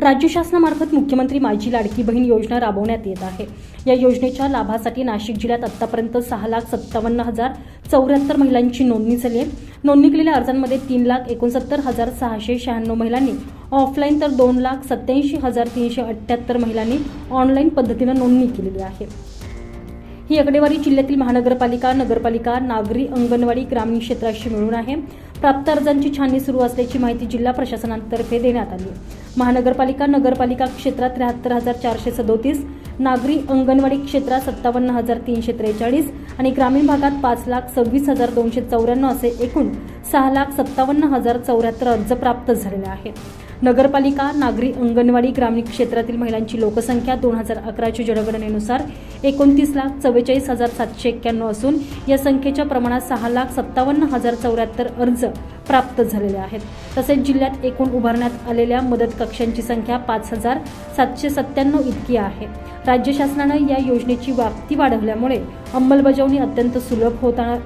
राज्य शासनामार्फत मुख्यमंत्री माझी लाडकी बहीण योजना राबवण्यात येत आहे. या योजनेच्या लाभासाठी नाशिक जिल्ह्यात आतापर्यंत सहा लाख सत्तावन्न हजार चौऱ्याहत्तर महिलांची नोंदणी झाली आहे. नोंदणी केलेल्या अर्जांमध्ये तीन लाख एकोणसत्तर हजार सहाशे शहाण्णव महिलांनी ऑफलाईन तर दोन लाख सत्याऐंशी हजार तीनशे अठ्ठ्याहत्तर महिलांनी ऑनलाईन पद्धतीनं नोंदणी केलेली आहे. ही आकडेवारी जिल्ह्यातील महानगरपालिका नगरपालिका नागरी अंगणवाडी ग्रामीण क्षेत्राशी मिळून आहे. प्राप्त अर्जांची छाननी सुरू असल्याची माहिती जिल्हा प्रशासनातर्फे देण्यात आली महानगरपालिका नगरपालिका क्षेत्रात त्र्याहत्तर हजार चारशे सदोतीस नागरी अंगणवाडी क्षेत्रात सत्तावन्न हजार तीनशे त्रेचाळीस आणि ग्रामीण भागात पाच लाख सव्वीस हजार दोनशे चौऱ्याण्णव असे एकूण सहा लाख सत्तावन्न हजार चौऱ्याहत्तर अर्ज प्राप्त झालेले आहेत. नगरपालिका नागरी अंगणवाडी ग्रामीण क्षेत्रातील महिलांची लोकसंख्या दोन हजार अकराच्या जनगणनेनुसार एकोणतीस लाख चव्वेचाळीस हजार सातशे एक्क्याण्णव असून या संख्येच्या प्रमाणात सहा लाख सत्तावन्न हजार चौऱ्याहत्तर अर्ज प्राप्त झालेले आहेत. तसेच जिल्ह्यात एकूण उभारण्यात आलेल्या मदत कक्षांची संख्या पाच हजार सातशे सत्त्याण्णव इतकी आहे. राज्य शासनानं या योजनेची व्याप्ती वाढवल्यामुळे अंमलबजावणी अत्यंत सुलभ होताना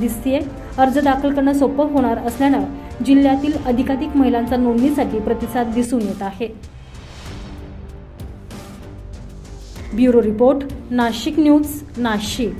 दिसतीये. अर्ज दाखल करणं सोपं होणार असल्यानं जिल्ह्यातील अधिकाधिक महिलांचा नोंदणीसाठी प्रतिसाद दिसून येत आहे. Bureau report Nashik news Nashik.